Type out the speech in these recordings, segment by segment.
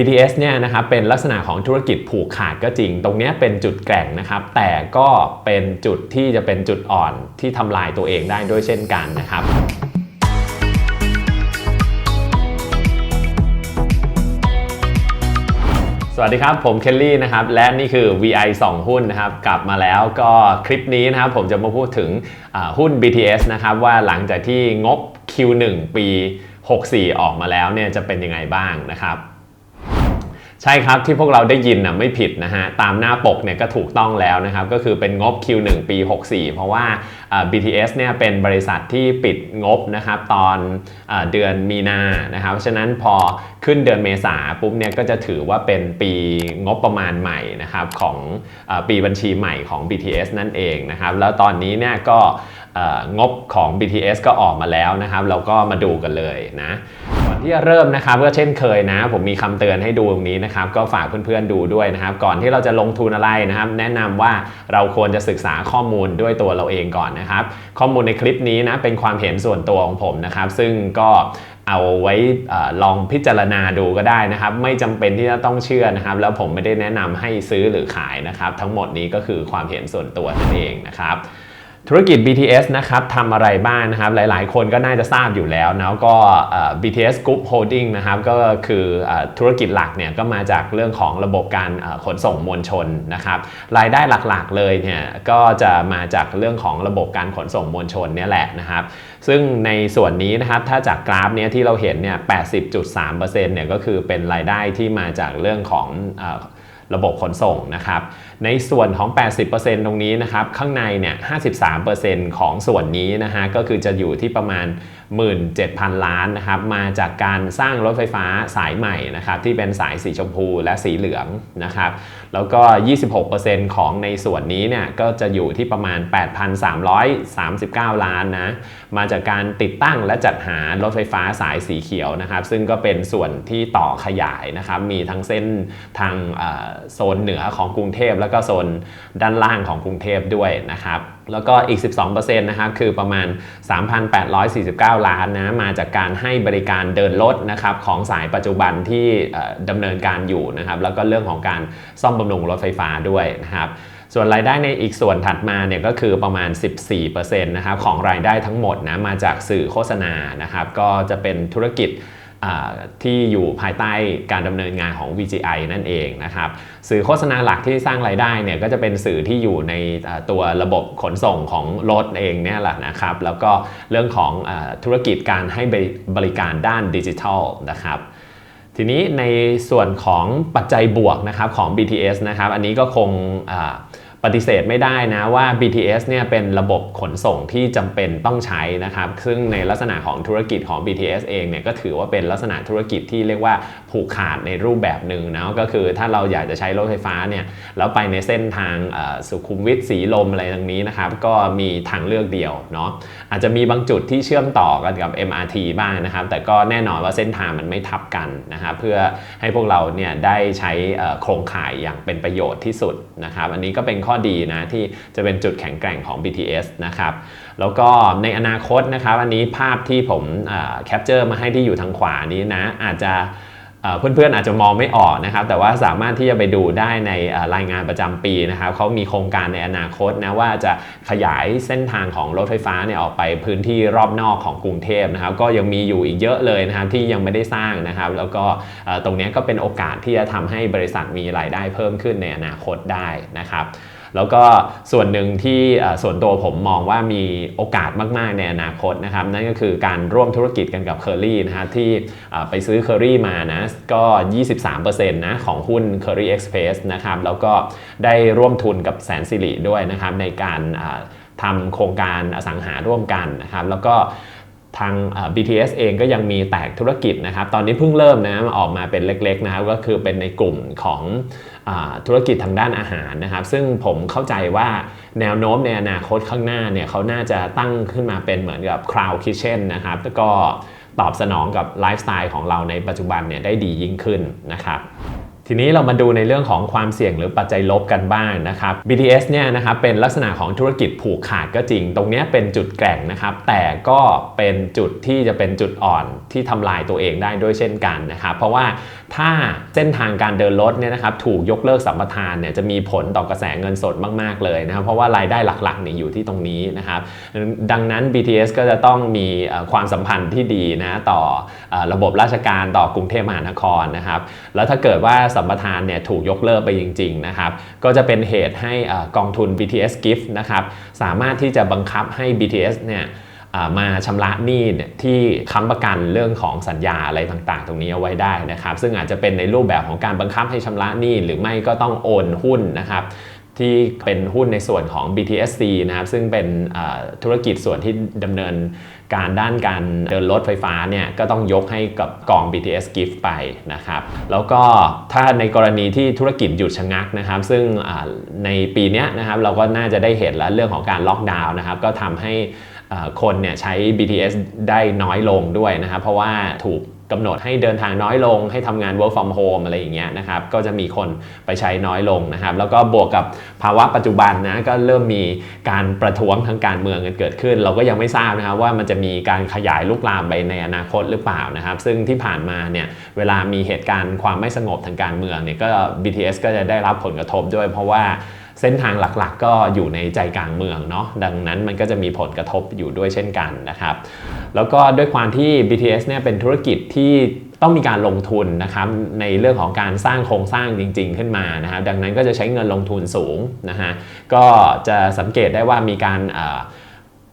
BTS เนี่ยนะครับเป็นลักษณะของธุรกิจผูกขาดก็จริง ตรงนี้เป็นจุดแกร่งนะครับ แต่ก็เป็นจุดที่จะเป็นจุดอ่อนที่ทำลายตัวเองได้ด้วยเช่นกันนะครับสวัสดีครับ ผมเคลลี่นะครับ และนี่คือ VI 2 หุ้นนะครับ กลับมาแล้วก็คลิปนี้นะครับ ผมจะมาพูดถึงหุ้น BTS นะครับ ว่าหลังจากที่งบ Q1 ปี 64 ออกมาแล้วเนี่ยจะเป็นยังไงบ้างนะครับ ใช่ครับที่พวกเราได้ยินนะไม่ผิดนะฮะตามหน้าปกเนี่ยก็ถูกต้องแล้วนะครับก็คือเป็นงบ Q1 ปี 64 เพราะว่า BTS เนี่ยเป็นบริษัทที่ปิดงบนะครับตอนอเดือนมีนานะครับเพราะฉะนั้นพอขึ้นเดือนเมษาปุ๊บเนี่ยก็จะถือว่าเป็นปีงบประมาณใหม่นะครับของอปีบัญชีใหม่ของ BTS นั่นเองนะครับแล้วตอนนี้เนี่ยก็งบของ BTS ก็ออกมาแล้วนะครับเราก็มาดูกันเลยนะ ที่จะเริ่มนะครับก็เช่นเคยนะ ผมมีคำเตือนให้ดูตรงนี้นะครับ ก็ฝากเพื่อนๆดูด้วยนะครับ ก่อนที่เราจะลงทุนอะไรนะครับ แนะนำว่าเราควรจะศึกษาข้อมูลด้วยตัวเราเองก่อนนะครับ ข้อมูลในคลิปนี้นะเป็นความเห็นส่วนตัวของผมนะครับ ซึ่งก็เอาไว้อลองพิจารณาดูก็ได้นะครับ ไม่จำเป็นที่จะต้องเชื่อนะครับ แล้วผมไม่ได้แนะนำให้ซื้อหรือขายนะครับ ทั้งหมดนี้ก็คือความเห็นส่วนตัวนั่นเองนะครับ ธุรกิจ BTS นะครับทำอะไรบ้างนะครับ หลายๆ คนก็น่าจะทราบอยู่แล้วนะก็ BTS Group Holding นะครับ ก็คืออธุรกิจหลักเนี่ยก็มาจากเรื่องของระบบการขนส่งมวลชนนะครับ รายได้หลักๆ เลยเนี่ยก็จะมาจากเรื่องของระบบการขนส่งมวลชนเนี่ยแหละนะครับ ซึ่งในส่วนนี้นะครับ ถ้าจากกราฟเนี้ยที่เราเห็นเนี่ย 80.3%เนี่ยก็คือเป็นรายได้ที่มาจากเรื่องของอระบบขนส่งนะครับ ในส่วนของ 80%ตรงนี้นะครับ ข้างในเนี่ย 53%ของส่วนนี้นะฮะ ก็คือจะอยู่ที่ประมาณ 17,000 ล้านนะครับ มาจากการสร้างรถไฟฟ้าสายใหม่นะครับ ที่เป็นสายสีชมพูและสีเหลืองนะครับ แล้วก็ 26%ของในส่วนนี้เนี่ย ก็จะอยู่ที่ประมาณ 8,339 ล้านนะ มาจากการติดตั้งและจัดหารถไฟฟ้าสายสีเขียวนะครับ ซึ่งก็เป็นส่วนที่ต่อขยายนะครับ มีทั้งเส้นทางโซนเหนือของกรุงเทพแล้วก็โซนด้านล่างของกรุงเทพด้วยนะครับแล้วก็อีก 12%นะครับคือประมาณ 3,849 ล้านนะมาจากการให้บริการเดินรถนะครับของสายปัจจุบันที่ดำเนินการอยู่นะครับแล้วก็เรื่องของการซ่อมบำรุงรถไฟฟ้าด้วยนะครับส่วนรายได้ในอีกส่วนถัดมาเนี่ยก็คือประมาณ 14%นะครับของรายได้ทั้งหมดนะมาจากสื่อโฆษณานะครับก็จะเป็นธุรกิจ ที่อยู่ภายใต้การดำเนินงานของ VGI นั่นเองนะครับสื่อโฆษณาหลักที่สร้างรายได้เนี่ยก็จะเป็นสื่อที่อยู่ในตัวระบบขนส่งของรถเองเนี่ยแหละนะครับ แล้วก็เรื่องของอธุรกิจการให้บริการด้านดิจิทัลนะครับทีนี้ในส่วนของปัจจัยบวกนะครับของ BTS นะครับ อันนี้ก็คงอ ปฏิเสธไม่ได้นะว่า BTS เนี่ยเป็นระบบขนส่งที่จำเป็นต้องใช้นะครับ ซึ่งในลักษณะของธุรกิจของ BTS เองเนี่ยก็ถือว่าเป็นลักษณะธุรกิจที่เรียกว่าผูกขาดในรูปแบบหนึ่งนะก็คือถ้าเราอยากจะใช้รถไฟฟ้าเนี่ยแล้วไปในเส้นทางสุขุมวิทสีลมอะไรตรงนี้นะครับ ก็มีทางเลือกเดียวเนาะอาจจะมีบางจุดที่เชื่อมต่อกันกับ MRT บ้างนะครับ แต่ก็แน่นอนว่าเส้นทางมันไม่ทับกันนะครับเพื่อให้พวกเราเนี่ยได้ใช้โครงข่ายอย่างเป็นประโยชน์ที่สุดนะครับ อันนี้ก็เป็นข้อดีนะที่จะเป็นจุดแข็งแกร่งของ BTS นะครับแล้วก็ในอนาคตนะครับอันนี้ภาพที่ผมแคปเจอร์มาให้ที่อยู่ทางขวานี้นะอาจจะเพื่อนๆอาจจะมองไม่ออกนะครับ แต่ว่าสามารถที่จะไปดูได้ในรายงานประจำปีนะครับเขามีโครงการในอนาคตนะว่าจะขยายเส้นทางของรถไฟฟ้าเนี่ยออกไปพื้นที่รอบนอกของกรุงเทพนะครับ ก็ยังมีอยู่อีกเยอะเลยนะครับที่ยังไม่ได้สร้างนะครับ แล้วก็ตรงนี้ก็เป็นโอกาสที่จะทำให้บริษัทมีรายได้เพิ่มขึ้นในอนาคตได้นะครับ แล้วก็ส่วนหนึ่งที่ส่วนตัวผมมองว่ามีโอกาสมากๆในอนาคตนะครับ นั่นก็คือการร่วมธุรกิจกันกับ Curry นะฮะที่ไปซื้อ Curry มานะก็ 23%นะของหุ้น Curry Express นะครับ แล้วก็ได้ร่วมทุนกับแสนสิริด้วยนะครับในการทำโครงการอสังหาร่วมกันนะครับ แล้วก็ ทาง BTS เองก็ยังมีแตกธุรกิจนะครับ ตอนนี้เพิ่งเริ่มนะออกมาเป็นเล็กๆนะครับ ก็คือเป็นในกลุ่มของอธุรกิจทางด้านอาหารนะครับ ซึ่งผมเข้าใจว่าแนวโน้มในอนาคตข้างหน้าเนี่ยเขาน่าจะตั้งขึ้นมาเป็นเหมือนกับ Cloud Kitchen นะครับ แล้วก็ตอบสนองกับไลฟ์สไตล์ของเราในปัจจุบันเนี่ยได้ดียิ่งขึ้นนะครับ ทีนี้เรามาดูในเรื่องของความเสี่ยงหรือปัจจัยลบกันบ้างนะครับ BTS เนี่ยนะครับเป็นลักษณะของธุรกิจผูกขาดก็จริง ตรงนี้เป็นจุดแกร่งนะครับ แต่ก็เป็นจุดที่จะเป็นจุดอ่อนที่ทำลายตัวเองได้ด้วยเช่นกันนะครับ เพราะว่าถ้าเส้นทางการเดินรถเนี่ยนะครับถูกยกเลิกสัมปทานเนี่ยจะมีผลต่อกระแสเงินสดมาก ๆ เลยนะครับ เพราะว่ารายได้หลักๆเนี่ยอยู่ที่ตรงนี้นะครับ ดังนั้น BTS ก็จะต้องมีความสัมพันธ์ที่ดีนะต่อระบบราชการต่อกรุงเทพมหานครนะครับ แล้วถ้าเกิดว่าสัมปทานเนี่ยถูกยกเลิกไปจริงๆนะครับก็จะเป็นเหตุให้กองทุน BTS Gift นะครับสามารถที่จะบังคับให้ BTS เนี่ยมาชำระหนี้ที่ค้ำประกันเรื่องของสัญญาอะไรต่างๆ ตรงนี้เอาไว้ได้นะครับ ซึ่งอาจจะเป็นในรูปแบบของการบังคับให้ชำระหนี้หรือไม่ก็ต้องโอนหุ้นนะครับ ที่เป็นหุ้นในส่วนของ BTSC นะครับซึ่งเป็นธุรกิจส่วนที่ดำเนินการด้านการเดินรถไฟฟ้าเนี่ยก็ต้องยกให้กับกอง BTS Gift ไปนะครับ แล้วก็ถ้าในกรณีที่ธุรกิจหยุดชะงักนะครับ ซึ่งในปีนี้นะครับเราก็น่าจะได้เห็นแล้วเรื่องของการล็อกดาวน์นะครับ ก็ทำให้คนเนี่ยใช้ BTS ได้น้อยลงด้วยนะครับ เพราะว่าถูก กำหนดให้เดินทางน้อยลง ให้ทำงาน work from home อะไรอย่างเงี้ยนะครับ ก็จะมีคนไปใช้น้อยลงนะครับ แล้วก็บวกกับภาวะปัจจุบันนะ ก็เริ่มมีการประท้วงทางการเมืองกันเกิดขึ้น เราก็ยังไม่ทราบนะครับว่ามันจะมีการขยายลุกลามไปในอนาคตหรือเปล่านะครับ ซึ่งที่ผ่านมาเนี่ย เวลามีเหตุการณ์ความไม่สงบทางการเมืองเนี่ย ก็ BTS ก็จะได้รับผลกระทบด้วย เพราะว่า เส้นทางหลักๆ ก็อยู่ในใจกลางเมืองเนาะดังนั้นมันก็จะมีผลกระทบอยู่ด้วยเช่นกันนะครับ แล้วก็ด้วยความที่ BTS เนี่ยเป็นธุรกิจที่ต้องมีการลงทุนนะครับในเรื่องของการสร้างโครงสร้างจริง ๆ ขึ้นมานะครับดังนั้นก็จะใช้เงินลงทุนสูงนะฮะก็จะสังเกตได้ว่ามีการ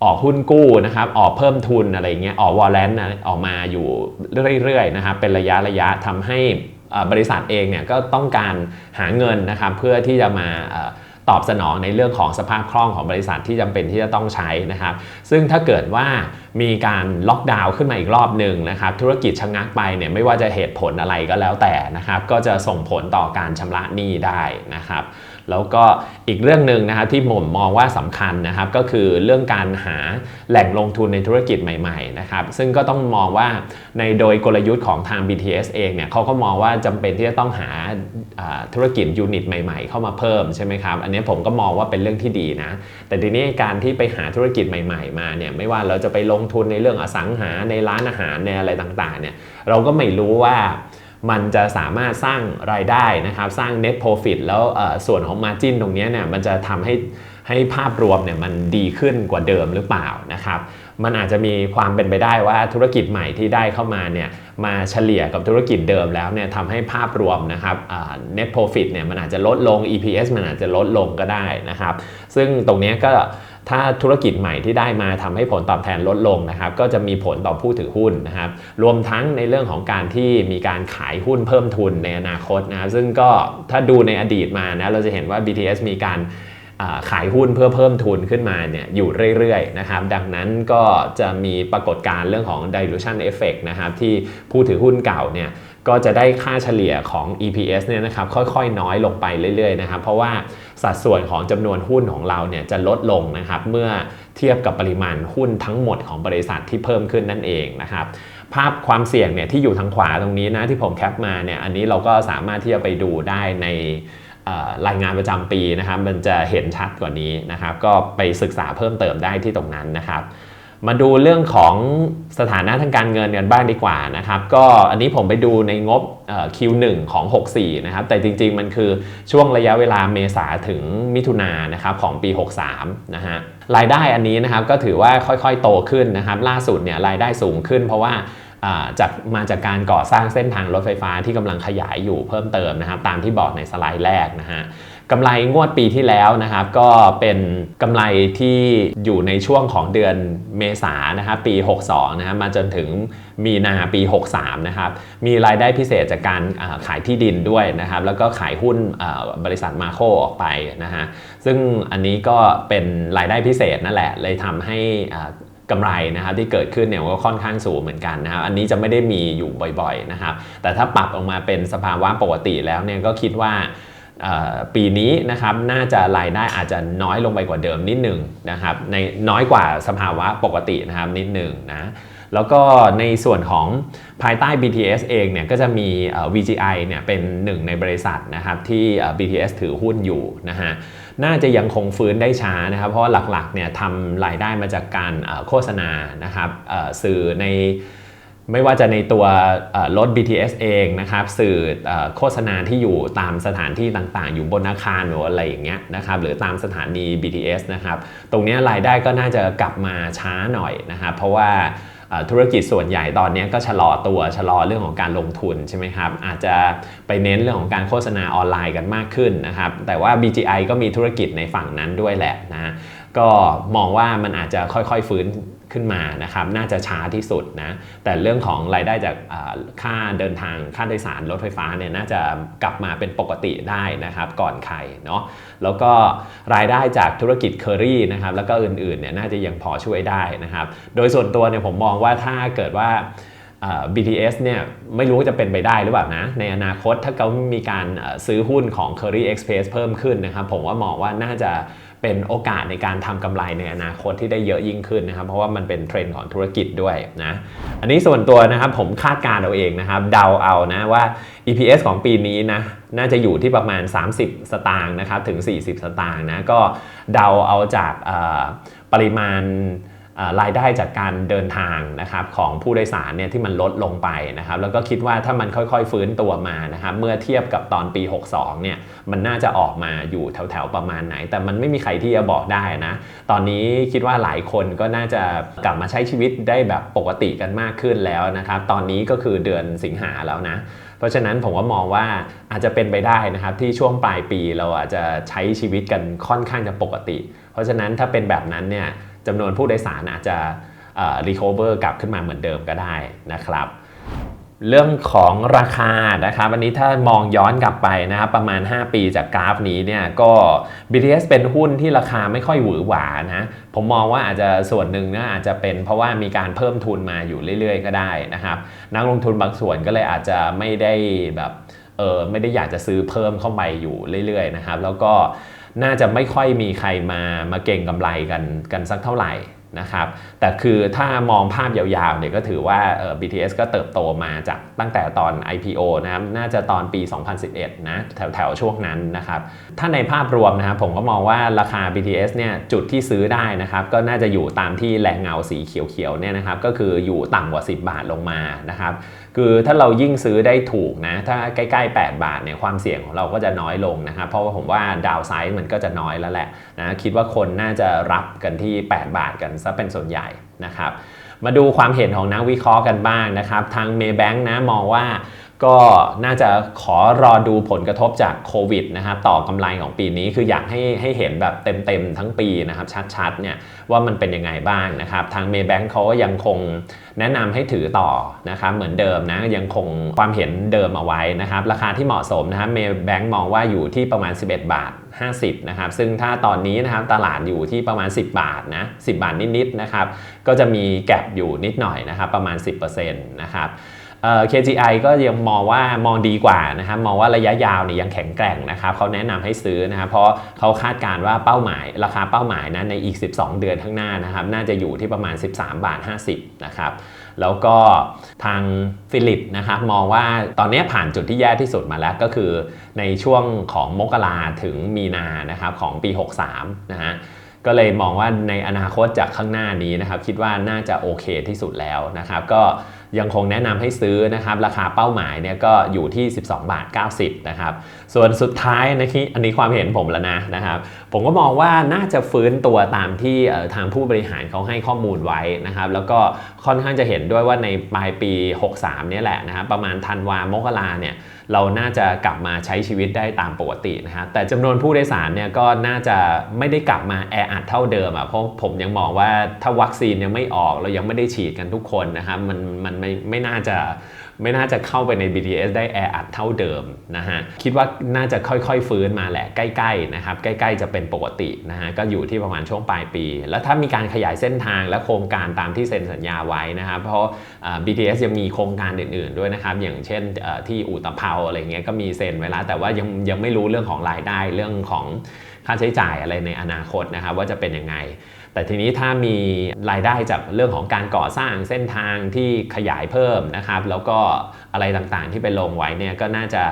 ออกหุ้นกู้นะครับออกเพิ่มทุนอะไรเงี้ยออกวอลเลนต์ออกมาอยู่เรื่อยๆนะครับเป็นระยะระยะทำให้บริษัทเองเนี่ยก็ต้องการหาเงินนะครับเพื่อที่จะมา ตอบสนองในเรื่องของสภาพคล่องของบริษัทที่จำเป็นที่จะต้องใช้นะครับ ซึ่งถ้าเกิดว่า มีการล็อกดาวน์ขึ้นมาอีกรอบหนึ่งนะครับธุรกิจชะงักไปเนี่ยไม่ว่าจะเหตุผลอะไรก็แล้วแต่นะครับก็จะส่งผลต่อการชำระหนี้ได้นะครับแล้วก็อีกเรื่องหนึ่งนะครับที่ผมมองว่าสำคัญนะครับก็คือเรื่องการหาแหล่งลงทุนในธุรกิจใหม่ๆนะครับซึ่งก็ต้องมองว่าในโดยกลยุทธ์ของทาง BTS เองเนี่ยเขาก็มองว่าจำเป็นที่จะต้องหาธุรกิจยูนิตใหม่ๆ เข้ามาเพิ่มใช่ไหมครับอันนี้ผมก็มองว่าเป็นเรื่องที่ดีนะแต่ทีนี้การที่ไปหาธุรกิจใหม่ ๆ มาเนี่ยไม่ว่าเราจะไปลงทุนในเรื่องอสังหาในร้านอาหารในอะไรต่างๆเนี่ยเราก็ไม่รู้ว่ามันจะสามารถสร้างรายได้นะครับ สร้าง net profit แล้วส่วนของ margin ตรงนี้เนี่ยมันจะทำให้ให้ภาพรวมเนี่ยมันดีขึ้นกว่าเดิมหรือเปล่านะครับ มันอาจจะมีความเป็นไปได้ว่าธุรกิจใหม่ที่ได้เข้ามาเนี่ยมาเฉลี่ยกับธุรกิจเดิมแล้วเนี่ยทำให้ภาพรวมนะครับ net profit เนี่ยมันอาจจะลดลง EPS มันอาจจะลดลงก็ได้นะครับ ซึ่งตรงนี้ก็ ถ้าธุรกิจใหม่ที่ได้มาทำให้ผลตอบแทนลดลงนะครับ ก็จะมีผลต่อผู้ถือหุ้นนะครับ รวมทั้งในเรื่องของการที่มีการขายหุ้นเพิ่มทุนในอนาคตนะซึ่งก็ถ้าดูในอดีตมานะเราจะเห็นว่า BTS มีการ ขายหุ้นเพื่อเพิ่มทุนขึ้นมาเนี่ยอยู่เรื่อยๆนะครับดังนั้นก็จะมีปรากฏการณ์เรื่องของ dilution effect นะครับที่ผู้ถือหุ้นเก่าเนี่ยก็จะได้ค่าเฉลี่ยของ EPS เนี่ยนะครับค่อยๆ น้อยลงไปเรื่อยๆนะครับเพราะว่าสัดส่วนของจำนวนหุ้นของเราเนี่ยจะลดลงนะครับเมื่อเทียบกับปริมาณหุ้นทั้งหมดของบริษัทที่เพิ่มขึ้นนั่นเองนะครับภาพความเสี่ยงเนี่ยที่อยู่ทางขวาตรงนี้นะที่ผมแคปมาเนี่ยอันนี้เราก็สามารถที่จะไปดูได้ใน รายงานประจำปีนะครับมันจะเห็นชัดกว่านี้นะครับ ก็ไปศึกษาเพิ่มเติมได้ที่ตรงนั้นนะครับ มาดูเรื่องของสถานะทางการเงินกันบ้างดีกว่านะครับ ก็อันนี้ผมไปดูในงบ Q1 ของ 64 นะครับ แต่จริงๆมันคือช่วงระยะเวลาเมษาถึงมิถุนายนนะครับของปี 63 นะฮะรายได้อันนี้นะครับก็ถือว่าค่อยๆโตขึ้นนะครับ ล่าสุดเนี่ยรายได้สูงขึ้นเพราะว่า จากมาจากการก่อสร้างเส้นทางรถไฟฟ้าที่กำลังขยายอยู่เพิ่มเติมนะครับตามที่บอกในสไลด์แรกนะฮะกำไรงวดปีที่แล้วนะครับก็เป็นกำไรที่อยู่ในช่วงของเดือนเมษานะครับปี 62นะครับมาจนถึงมีนาปี 63นะครับมีรายได้พิเศษจากการขายที่ดินด้วยนะครับแล้วก็ขายหุ้นบริษัทมาโคออกไปนะฮะซึ่งอันนี้ก็เป็นรายได้พิเศษนั่นแหละเลยทำให้ กำไรนะครับที่เกิดขึ้นเนี่ยก็ค่อนข้างสูงเหมือนกันนะครับอันนี้จะไม่ได้มีอยู่บ่อยๆนะครับแต่ถ้าปรับออกมาเป็นสภาวะปกติแล้วเนี่ยก็คิดว่าปีนี้นะครับน่าจะรายได้อาจจะน้อยลงไปกว่าเดิมนิดหนึ่งนะครับในน้อยกว่าสภาวะปกตินะครับนิดหนึ่งนะแล้วก็ในส่วนของภายใต้ BTS เองเนี่ยก็จะมี VGI เนี่ยเป็นหนึ่งในบริษัทนะครับที่ BTS ถือหุ้นอยู่นะฮะ น่าจะยังคงฟื้นได้ช้านะครับ เพราะว่าหลักๆเนี่ยทำรายได้มาจากการโฆษณานะครับสื่อในไม่ว่าจะในตัวรถ BTS เองนะครับ สื่อโฆษณาที่อยู่ตามสถานที่ต่างๆ อยู่บนอาคารหรืออะไรอย่างเงี้ยนะครับหรือตามสถานี BTS นะครับ ตรงนี้รายได้ก็น่าจะกลับมาช้าหน่อยนะครับ เพราะว่า ธุรกิจส่วนใหญ่ตอนนี้ก็ชะลอตัวชะลอเรื่องของการลงทุนใช่ไหมครับอาจจะไปเน้นเรื่องของการโฆษณาออนไลน์กันมากขึ้นนะครับแต่ว่า BGI ก็มีธุรกิจในฝั่งนั้นด้วยแหละนะก็มองว่ามันอาจจะค่อยๆฟื้น ขึ้นมานะครับน่าจะช้าที่สุดนะแต่เรื่องของรายได้จากค่าเดินทางค่าโดยสารรถไฟฟ้าเนี่ยน่าจะกลับมาเป็นปกติได้นะครับก่อนใครเนาะแล้วก็รายได้จากธุรกิจเคอรี่นะครับแล้วก็อื่นๆเนี่ยน่าจะยังพอช่วยได้นะครับโดยส่วนตัวเนี่ยผมมองว่าถ้าเกิดว่า BTS เนี่ยไม่รู้จะเป็นไปได้หรือเปล่านะ ในอนาคตถ้าเขามีการซื้อหุ้นของ Curry Express เพิ่มขึ้นนะครับ ผมว่ามองว่าน่าจะ เป็นโอกาสในการทำกำไรในอนาคตที่ได้เยอะยิ่งขึ้นนะครับ เพราะว่ามันเป็นเทรนด์ของธุรกิจด้วยนะ อันนี้ส่วนตัวนะครับผมคาดการเอาเองนะครับ เดาเอานะว่า EPS ของปีนี้นะน่าจะอยู่ที่ประมาณ 30 สตางค์นะครับถึง 40 สตางค์นะก็เดาเอาจากปริมาณ รายได้จากการเดินทางนะครับของผู้โดยสารเนี่ยที่มันลดลงไปนะครับแล้วก็คิดว่าถ้ามันค่อยๆฟื้นตัวมานะครับเมื่อเทียบกับตอนปี 62เนี่ยมันน่าจะออกมาอยู่แถวๆประมาณไหน แต่มันไม่มีใครที่จะบอกได้นะตอนนี้คิดว่าหลายคนก็น่าจะกลับมาใช้ชีวิตได้แบบปกติกันมากขึ้นแล้วนะครับตอนนี้ก็คือเดือนสิงหาแล้วนะเพราะฉะนั้นผมว่ามองว่าอาจจะเป็นไปได้นะครับที่ช่วงปลายปีเราอาจจะใช้ชีวิตกันค่อนข้างจะปกติ เพราะฉะนั้นถ้าเป็นแบบนั้นเนี่ย จำนวนผู้โดยสารอาจจะรีคอเวอร์กลับขึ้นมาเหมือนเดิมก็ได้นะครับเรื่องของราคานะครับวันนี้ถ้ามองย้อนกลับไปนะครับประมาณ 5 ปีจากกราฟนี้เนี่ยก็ BTS เป็นหุ้นที่ราคาไม่ค่อยหวือหวานะผมมองว่าอาจจะส่วนหนึ่งนะอาจจะเป็นเพราะว่ามีการเพิ่มทุนมาอยู่เรื่อยๆ ก็ได้นะครับนักลงทุนบางส่วนก็เลยอาจจะไม่ได้แบบเออไม่ได้อยากจะซื้อเพิ่มเข้าไปอยู่เรื่อยๆนะครับแล้วก็ น่าจะไม่ค่อยมีใครมามาเก่งกำไรกันกันสักเท่าไหร่นะครับแต่คือถ้ามองภาพยาวๆเนี่ยก็ถือว่าเออ BTS ก็เติบโตมาจากตั้งแต่ตอน IPO นะครับน่าจะตอนปี 2011 นะแถวๆช่วงนั้นนะครับถ้าในภาพรวมนะครับผมก็มองว่าราคา BTS เนี่ยจุดที่ซื้อได้นะครับก็น่าจะอยู่ตามที่แหลงเงาสีเขียวๆเนี่ยนะครับก็คืออยู่ต่ำกว่า 10 บาทลงมานะครับ คือถ้าเรายิ่งซื้อได้ถูกนะ ถ้าใกล้ๆ 8 บาทเนี่ยความเสี่ยงของเราก็จะน้อยลงนะครับ เพราะว่าผมว่าดาวไซด์มันก็จะน้อยแล้วแหละนะคิดว่าคนน่าจะรับกันที่ 8 บาทกันซะเป็นส่วนใหญ่นะครับ มาดูความเห็นของนักวิเคราะห์กันบ้างนะครับ ทาง Maybank นะมองว่า ก็น่าจะขอรอดูผลกระทบจากโควิดนะครับต่อกำไรของปีนี้คืออยากให้ให้เห็นแบบเต็มๆทั้งปีนะครับชัดๆเนี่ยว่ามันเป็นยังไงบ้างนะครับทาง Maybank เขาก็ยังคงแนะนำให้ถือต่อนะครับเหมือนเดิมนะยังคงความเห็นเดิมเอาไว้นะครับราคาที่เหมาะสมนะครับ Maybank มองว่าอยู่ที่ประมาณ 11 บาท 50นะครับซึ่งถ้าตอนนี้นะครับตลาดอยู่ที่ประมาณ 10 บาทนะ10 บาทนิดๆนะครับก็จะมีแก็บอยู่นิดหน่อยนะครับประมาณ 10%นะครับ KGI ก็ยังมองว่ามองดีกว่านะครับมองว่าระยะยาวเนี่ยยังแข็งแกร่งนะครับเขาแนะนำให้ซื้อนะครับเพราะเขาคาดการณ์ว่าเป้าหมาย ราคาเป้าหมายนะในอีก 12 เดือนข้างหน้านะครับน่าจะอยู่ที่ประมาณ 13 บาท 50นะครับแล้วก็ทางฟิลิปนะครับมองว่าตอนนี้ผ่านจุดที่แย่ที่สุดมาแล้วก็คือในช่วงของมกราถึงมีนานะครับของปี 63นะฮะก็เลยมองว่าในอนาคตจากข้างหน้านี้นะครับคิดว่าน่าจะโอเคที่สุดแล้วนะครับก็ยังคงแนะนำให้ซื้อนะครับราคาเป้าหมายเนี่ยก็อยู่ที่ 12 บาท 90นะครับส่วนสุดท้ายนะที่อันนี้ความเห็นผมแล้วนะนะครับผมก็มองว่าน่าจะฟื้นตัวตามที่ทางผู้บริหารเขาให้ข้อมูลไว้นะครับแล้วก็ค่อนข้างจะเห็นด้วยว่าในปลายปี 63เนี่ยแหละนะครับประมาณธันวามกราเนี่ยเราน่าจะกลับมาใช้ชีวิตได้ตามปกตินะครับแต่จำนวนผู้โดยสารเนี่ยก็น่าจะไม่ได้กลับมาแออัดเท่าเดิมอะเพราะผมยังมองว่าถ้าวัคซีนยังไม่ออกเรายังไม่ได้ฉีดกันทุกคนนะครับมันมันไม่ไม่น่าจะไม่น่าจะเข้าไปใน BTS ได้แออัดเท่าเดิมนะฮะ คิดว่าน่าจะค่อยๆฟื้นมาแหละใกล้ๆนะครับ ใกล้ๆจะเป็นปกตินะฮะ ก็อยู่ที่ประมาณช่วงปลายปี แล้วถ้ามีการขยายเส้นทางและโครงการตามที่เซ็นสัญญาไว้นะครับ เพราะ BTS ยังมีโครงการอื่นๆด้วยนะครับ อย่างเช่นที่อู่ตะเภาอะไรเงี้ยก็มีเซ็นไว้แล้วแต่ว่ายังยังไม่รู้เรื่องของรายได้เรื่องของ ค่าใช้จ่ายอะไรในอนาคตนะครับว่าจะเป็นยังไง แต่ทีนี้ถ้ามีรายได้จากเรื่องของการก่อสร้างเส้นทางที่ขยายเพิ่มนะครับ แล้วก็อะไรต่างๆที่ไปลงไว้เนี่ยก็น่าจะ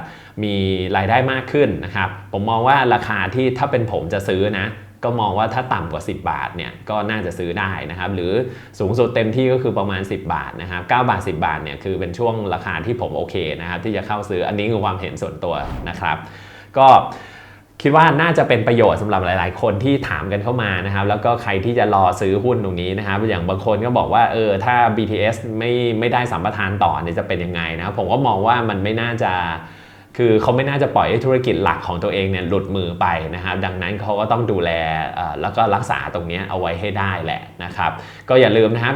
มีรายได้มากขึ้นนะครับ ผมมองว่าราคาที่ถ้าเป็นผมจะซื้อนะก็มองว่าถ้าต่ำกว่า 10 บาทเนี่ยก็น่าจะซื้อได้นะครับ หรือสูงสุดเต็มที่ก็คือประมาณ 10 บาทนะครับ9บาท 10 บาทเนี่ยคือเป็นช่วงราคาที่ผมโอเคนะครับที่จะเข้าซื้ออันนี้คือความเห็นส่วนตัวนะครับ ก็ คิดว่าน่าจะเป็นประโยชน์สำหรับหลาย ๆ คนที่ถามกันเข้ามานะครับแล้วก็ใครที่จะรอซื้อหุ้นตรงนี้นะครับอย่างบางคนก็บอกว่าเออถ้า BTS ไม่ไม่ได้สัมปทานต่อเนี่ยจะเป็นยังไงนะผมก็มองว่ามันไม่น่าจะคือเขาไม่น่าจะปล่อยให้ธุรกิจหลักของตัวเองเนี่ยหลุดมือไปนะครับดังนั้นเขาก็ต้องดูแลแล้วก็รักษาตรงนี้เอาไว้ให้ได้แหละนะครับ ก็อย่าลืมนะครับ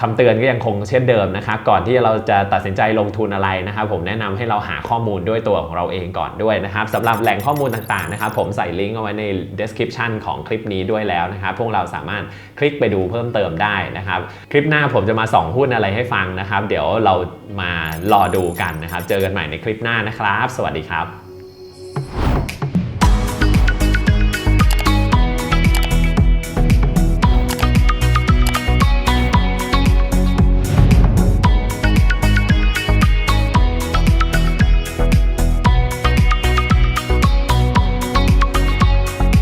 คำเตือนก็ยังคงเช่นเดิมนะครับก่อนที่เราจะตัดสินใจลงทุนอะไรนะครับผมแนะนำให้เราหาข้อมูลด้วยตัวของเราเองก่อนด้วยนะครับสำหรับแหล่งข้อมูลต่างๆนะครับผมใส่ลิงก์เอาไว้ใน description ของคลิปนี้ด้วยแล้วนะครับพวกเราสามารถคลิกไปดูเพิ่มเติมได้นะครับคลิปหน้าผมจะมาส่องหุ้นอะไรให้ฟังนะครับ เดี๋ยวเรามารอดูกันนะครับ เจอกันใหม่ในคลิปหน้านะครับ สวัสดีครับ